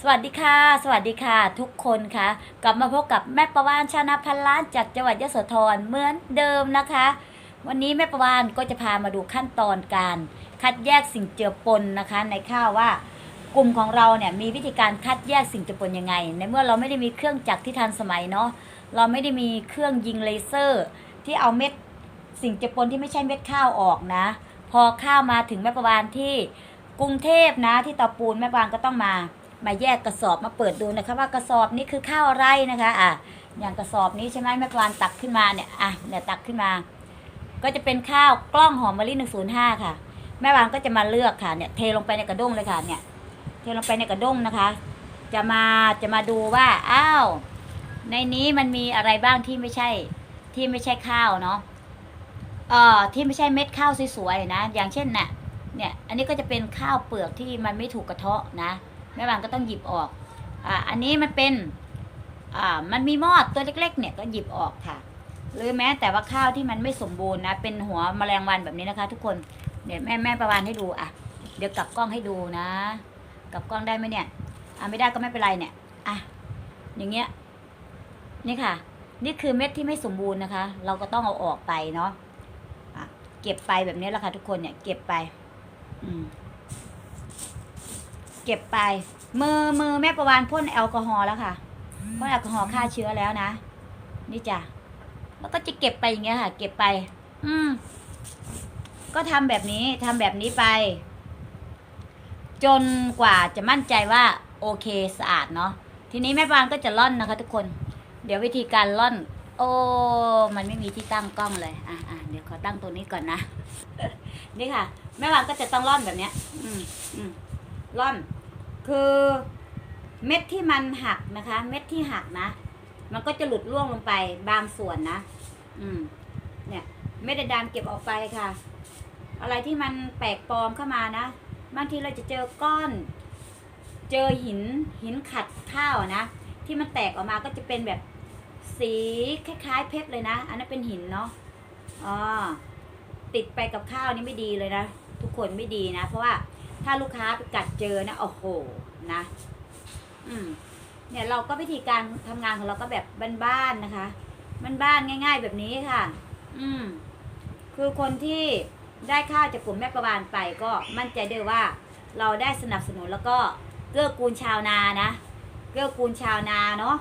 สวัสดีค่ะ สวัสดีค่ะ ทุกคนค่ะ กลับมาพบกับแม่ประวานชานาพันล้านจากจังหวัดยโสธรเหมือนเดิมนะคะ วันนี้แม่ประวานก็จะพามาดูขั้นตอนการ คัดแยกสิ่งเจือปนนะคะ ในข้าวว่ากลุ่มของเราเนี่ยมีวิธีการคัดแยกสิ่งเจือปนยังไง ในเมื่อเราไม่ได้มีเครื่องจักรที่ทันสมัยเนาะเราไม่ได้มีเครื่องยิงเลเซอร์ ที่เอาเม็ดสิ่งเจือปนที่ไม่ใช่เม็ดข้าวออกนะ พอข้าวมาถึงแม่ประวานที่กรุงเทพนะที่ตาปูนแม่ประวานก็ต้องมา มาแยกกระสอบมาเปิดดูนะคะว่ากระสอบนี้คือข้าวอะไรนะคะอะอย่างกระสอบนี้ใช่ไหมแม่ปลานตักขึ้นมาเนี่ยอะเนี่ยตักขึ้นมา ก็จะเป็นข้าวกล้องหอมมะลิหนึ่งศูนย์ห้าค่ะ แม่วานก็จะมาเลือกค่ะเนี่ยเทลงไปในกระด้งเลยค่ะเนี่ยเทลงไปในกระด้งนะคะ จะมาจะมาดูว่าอ้าวในนี้มันมีอะไรบ้างที่ไม่ใช่ที่ไม่ใช่ข้าวเนาะเอ่อที่ไม่ใช่เม็ดข้าวสวยๆนะ อย่างเช่นน่ะเนี่ยอันนี้ก็จะเป็นข้าวเปลือกที่มันไม่ถูกกระเทาะนะ แม่บางก็ต้องหยิบออกอ่าอันนี้มันเป็นอ่ามันมีมอดตัวเล็กๆ เนี่ยก็หยิบออกค่ะ หรือแม้แต่ว่าข้าวที่มันไม่สมบูรณ์นะ เป็นหัวแมลงวันแบบนี้นะคะ ทุกคนเดี๋ยวแม่แม่ประวานให้ดูอะเดี๋ยวกลับกล้องให้ดูนะกลับกล้องได้ไหมเนี่ยอะไม่ได้ก็ไม่เป็นไรเนี่ยอะอย่างเงี้ยนี่ค่ะ นี่คือเม็ดที่ไม่สมบูรณ์นะคะ เราก็ต้องเอาออกไปเนาะอะเก็บไปแบบนี้แหละค่ะทุกคนเนี่ย เก็บไป อืม เก็บไป มือมือแม่ประวานพ่นแอลกอฮอล์แล้วค่ะพ่นแอลกอฮอล์ฆ่าเชื้อแล้วนะ นี่จ้ะแล้วก็จะเก็บไปอย่างเงี้ยค่ะ เก็บไป อืม ก็ทำแบบนี้ทำแบบนี้ไป จนกว่าจะมั่นใจว่า โอเคสะอาดเนาะทีนี้แม่ปานก็จะล่อนนะคะ ทุกคน เดี๋ยววิธีการล่อน โอ้มันไม่มีที่ตั้งกล้องเลยอะอะเดี๋ยวขอตั้งตัวนี้ก่อนนะนี่ค่ะ แม่ปานก็จะต้องล่อนแบบเนี้ย อืมอืมร่อน คือเม็ดที่มันหักนะคะ เม็ดที่หักนะ มันก็จะหลุดร่วงลงไปบางส่วนนะ อืม เนี่ยเม็ดดำเก็บออกไปค่ะ อะไรที่มันแปลกปลอมเข้ามานะบางทีเราจะเจอก้อน เจอหินหินขัดข้าวนะ ที่มันแตกออกมาก็จะเป็นแบบสีคล้ายๆเพชรเลยนะ อันนั้นเป็นหินเนาะอ๋อติดไปกับข้าวนี่ไม่ดีเลยนะ ทุกคนไม่ดีนะ เพราะว่า ถ้าลูกค้าไปกัดเจอนะโอ้โหนะ อืม เนี่ยเราก็วิธีการทำงานของเราก็แบบบ้านๆนะคะบ้านๆง่าย ๆ แบบนี้ค่ะ อืม คือคนที่ได้ข้าวจากกลุ่มแม่ประวานไปก็มั่นใจได้ว่า เราได้สนับสนุนแล้วก็เกื้อกูลชาวนานะเกื้อกูลชาวนาเนาะ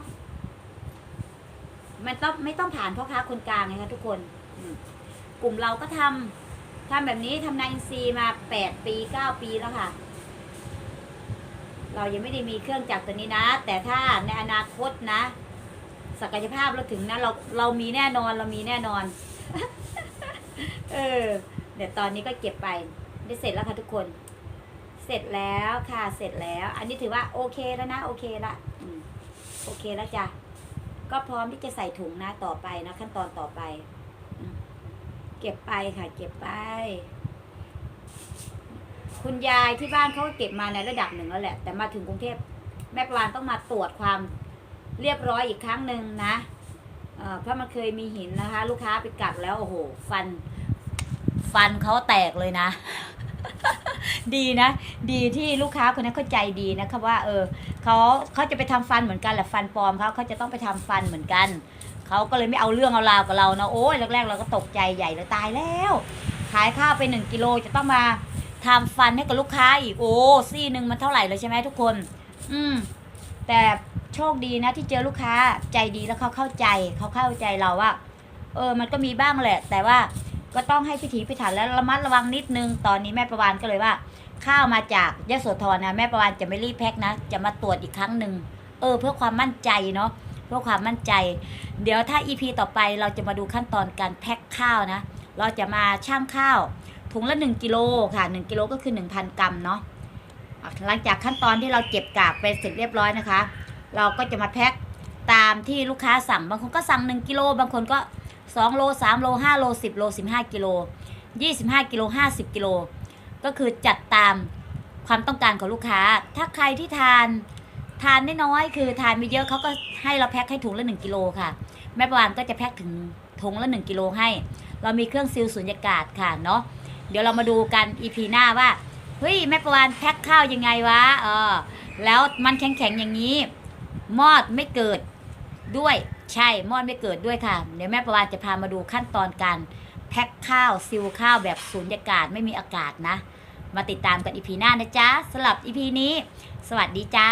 มันต้องไม่ต้องผ่านพ่อค้าคนกลางนะคะทุกคน กลุ่มเราก็ทำ ทำแบบนี้ทำนาอินทรีย์มาแปดปีเก้าปีแล้วค่ะ เรายังไม่ได้มีเครื่องจักรตัวนี้นะ แต่ถ้าในอนาคตนะ ศักยภาพเราถึงนะเราเรามีแน่นอนเรามีแน่นอน เออเดี๋ยวตอนนี้ก็เก็บไปได้เสร็จแล้วค่ะทุกคน เสร็จแล้วค่ะเสร็จแล้ว อันนี้ถือว่าโอเคแล้วนะ โอเคละโอเคแล้วจ้ะก็พร้อมที่จะใส่ถุงนะต่อไปนะ ขั้นตอนต่อไป เก็บไปค่ะ เก็บไป คุณยายที่บ้านเขาก็เก็บมาในระดับหนึ่งแล้วแหละ แต่มาถึงกรุงเทพแม่ปานต้องมาตรวจความเรียบร้อยอีกครั้งหนึ่งนะเพราะมันเคยมีหินนะคะ ลูกค้าไปกัดแล้วโอ้โห ฟัน ฟันเขาแตกเลยนะ ดีนะ ดีที่ลูกค้าคนนั้นเข้าใจดีนะคะว่า เออเขาเขาจะไปทำฟันเหมือนกันแหละฟันปลอมเขาเขาจะต้องไปทำฟันเหมือนกันเขาก็เลยไม่เอาเรื่องเอาราวกับเรานะโอ้ยแรกๆเราก็ตกใจใหญ่เลยตายแล้วขายข้าวไปหนึ่งกิโลจะต้องมาทำฟันให้กับลูกค้าอีกโอ้ซี่หนึ่งมันเท่าไหร่เลยใช่ไหมทุกคน อืม แต่โชคดีนะที่เจอลูกค้าใจดีแล้วเขาเข้าใจเขาเข้าใจเราว่า เออ มันก็มีบ้างแหละ แต่ว่า ก็ต้องให้พิถีพิถันและระมัดระวังนิดนึง ตอนนี้แม่ประวานก็เลยว่า ข้าวมาจากยะโสธรนะแม่ประวานจะไม่รีบแพ็คนะ จะมาตรวจอีกครั้งหนึ่งเออ เพื่อความมั่นใจเนาะเพื่อความมั่นใจ เดี๋ยวถ้า EP ต่อไปเราจะมาดูขั้นตอนการแพ็คข้าวนะ เราจะมาช่างข้าวถุงละ 1กิโลค่ะ1กิโลก็คือ 1,000 กรัมเนาะอะหลังจากขั้นตอนที่เราเก็บกากไปเสร็จเรียบร้อยนะคะ เราก็จะมาแพ็คตามที่ลูกค้าสั่งบางคนก็สั่ง 1กิโลบางคนก็ 2 โล 3 โล 5 โล 10 โล 15 กิโล 25 กิโล 50 กิโล ก็คือจัดตามความต้องการของลูกค้า ถ้าใครที่ทานทานน้อยๆคือทานไม่เยอะเขาก็ให้เราแพ็คให้ถุงละ 1 กิโลค่ะ แม่ประวานก็จะแพ็คถึงถุงละ 1 กิโลให้ เรามีเครื่องซีลสุญญากาศค่ะเนาะเดี๋ยวเรามาดูกัน EP หน้าว่าเฮ้ยแม่ประวานแพ็คข้าวยังไงวะเออแล้วมันแข็งๆอย่างนี้ มอดไม่เกิดด้วย ใช่มอดไม่เกิดด้วยค่ะ เดี๋ยวแม่ประวานจะพามาดูขั้นตอนการแพ็คข้าวซิลข้าวแบบสูญญากาศไม่มีอากาศนะ มาติดตามกันอีพีหน้านะจ๊ะสำหรับอีพีนี้ สวัสดีจ้า